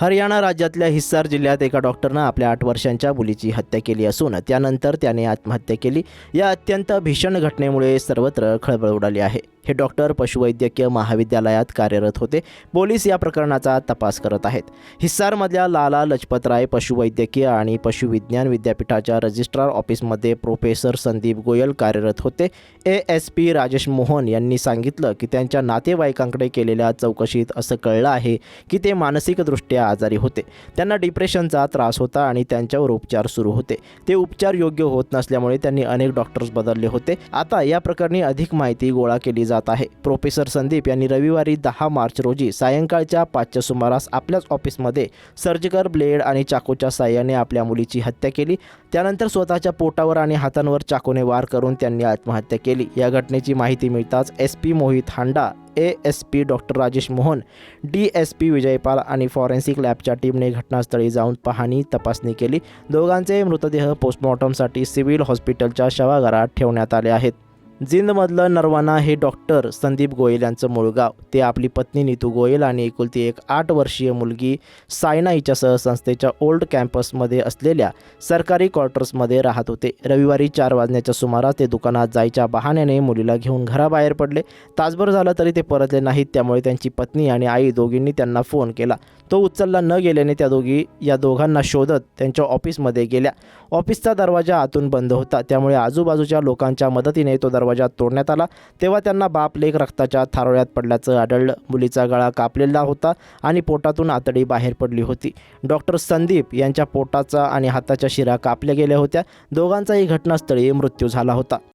हरियाणा राज्यातल्या हिस्सार जिल्ह्यात एका डॉक्टरनं आपल्या आठ वर्षांच्या मुलीची हत्या केली असून त्यानंतर त्याने आत्महत्या केली. या अत्यंत भीषण घटनेमुळे सर्वत्र खळबळ उडाली आहे. हे डॉक्टर पशुवैद्यकीय महाविद्यालयात कार्यरत होते. पोलीस या प्रकरणाचा तपास करत आहेत. हिस्सारमधल्या लाला लजपतराय पशुवैद्यकीय आणि पशुविज्ञान विद्यापीठाच्या रजिस्ट्रार ऑफिसमध्ये प्रोफेसर संदीप गोयल कार्यरत होते. A S P Rajesh Mohan यांनी सांगितलं की त्यांच्या नातेवाईकांकडे केलेल्या चौकशीत असं कळलं आहे की ते मानसिकदृष्ट्या आजारी होते. त्यांना डिप्रेशनचा त्रास होता आणि त्यांच्यावर उपचार सुरू होते. ते उपचार योग्य होत नसल्यामुळे त्यांनी अनेक डॉक्टर्स बदलले होते. आता या प्रकरणी अधिक माहिती गोळा केली जाते आहे. प्रोफेसर संदीप यांनी रविवारी दहा मार्च रोजी सायंकाळच्या पाचच्या सुमारास आपल्याच ऑफिसमध्ये सर्जिकल ब्लेड आणि चाकूच्या साह्याने आपल्या मुलीची हत्या केली. त्यानंतर स्वतःच्या पोटावर आणि हातांवर चाकूने वार करून त्यांनी आत्महत्या केली. या घटनेची माहिती मिळताच S P Mohit Handa A S P doctor Rajesh Mohan D S P Vijaypal आणि फॉरेन्सिक लॅबच्या टीमने घटनास्थळी जाऊन पाहणी तपासणी केली. दोघांचे मृतदेह पोस्टमॉर्टमसाठी सिव्हिल हॉस्पिटलच्या शवागारात ठेवण्यात आले आहेत. जिंदमधलं नरवाना हे डॉक्टर संदीप गोयल यांचं मूळ गाव. ते आपली पत्नी नीतू गोयल आणि एकुलती एक आठ वर्षीय मुलगी सायना हिच्यासह संस्थेच्या ओल्ड कॅम्पसमध्ये असलेल्या सरकारी क्वार्टर्समध्ये राहत होते. रविवारी चार वाजण्याच्या सुमारास ते दुकानात जायच्या बहाण्याने मुलीला घेऊन घराबाहेर पडले. तासभर झालं तरी ते परतले नाहीत त्यामुळे त्यांची पत्नी आणि आई दोघींनी त्यांना फोन केला. तो उचलला न गेल्याने त्या दोघी या दोघांना शोधत त्यांच्या ऑफिसमध्ये गेल्या. ऑफिसचा दरवाजा आतून बंद होता त्यामुळे आजूबाजूच्या लोकांच्या मदतीने तो दरवाजा दरवाजा तोडण्यात आला. तेव्हा त्यांना बाप लेख रक्ताच्या थारोळ्यात पडल्याचं आढळलं. मुलीचा गळा कापलेला होता आणि पोटातून आतडी बाहेर पडली होती. डॉक्टर संदीप यांच्या पोटाचा आणि हाताच्या शिरा कापल्या गेल्या होत्या. दोघांचाही घटनास्थळी मृत्यू झाला होता.